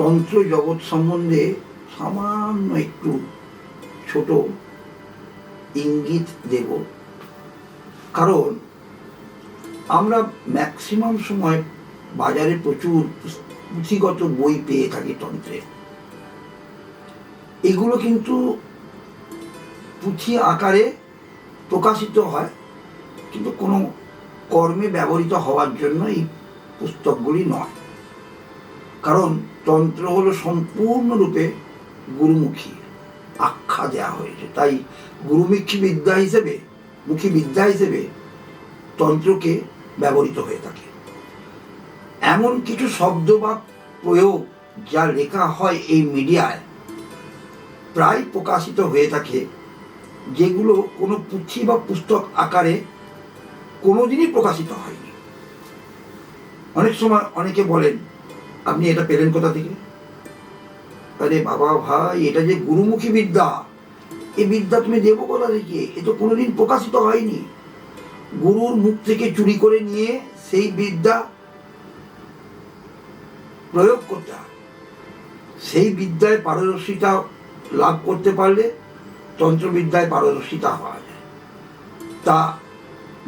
তন্ত্র জগৎ সম্বন্ধে সামান্য একটু ছোট ইঙ্গিত দেব। কারণ আমরা ম্যাক্সিমাম সময় বাজারে প্রচুর পুঁথিগত বই পেয়ে থাকি তন্ত্রে। এগুলো কিন্তু পুঁথি আকারে প্রকাশিত হয়, কিন্তু কোনো কর্মে ব্যবহৃত হওয়ার জন্য এই পুস্তকগুলি নয়। কারণ তন্ত্র হলো সম্পূর্ণরূপে গুরুমুখী, আখ্যা দেওয়া হয়েছে। তাই গুরুমুখী বিদ্যা হিসেবে, মুখী বিদ্যা হিসেবে তন্ত্রকে ব্যবহৃত হয়ে থাকে। এমন কিছু শব্দ বা প্রয়োগ যা লেখা হয় এই মিডিয়ায় প্রায় প্রকাশিত হয়ে থাকে, যেগুলো কোনো পুঁথি বা পুস্তক আকারে কোনোদিনই প্রকাশিত হয়নি। অনেক সময় অনেকে বলেন আপনি এটা পেলেন কোথা থেকে? আরে বাবা ভাই, এটা যে গুরুমুখী বিদ্যা, এই বিদ্যা তুমি দেবো কোথা থেকে? এ তো কোনোদিন প্রকাশিত হয়নি। গুরুর মুখ থেকে চুরি করে নিয়ে সেই বিদ্যা প্রয়োগ করতে সেই বিদ্যায় পারদর্শিতা লাভ করতে পারলে তন্ত্রবিদ্যায় পারদর্শিতা হওয়া যায়। তা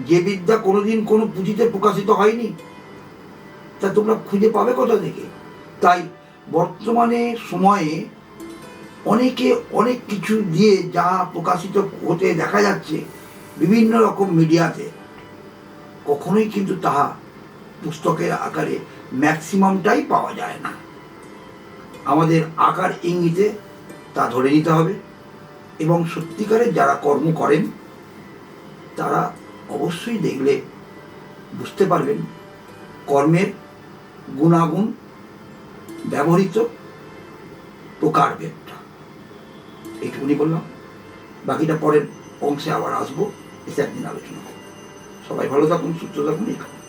যে বিদ্যা কোনোদিন কোনো পুঁথিতে প্রকাশিত হয়নি তা তোমরা খুঁজে পাবে কোথা থেকে? তাই বর্তমানে সময়ে অনেকে অনেক কিছু দিয়ে যা প্রকাশিত হতে দেখা যাচ্ছে বিভিন্ন রকম মিডিয়াতে, কখনোই কিন্তু তাহা পুস্তকের আকারে ম্যাক্সিমামটাই পাওয়া যায় না। আমাদের আকার ইঙ্গিতে তা ধরে নিতে হবে এবং সত্যিকারের যারা কর্ম করেন, তারা অবশ্যই দেখলে বুঝতে পারবেন কর্মের গুণাগুণ ব্যবহৃত প্রকার প্রকারভেদটা এইটুকুনি বললাম। বাকিটা পরের অংশে আবার আসব, এসে একদিন আলোচনা করব। সবাই ভালো থাকুন, সুস্থ থাকুন, এই।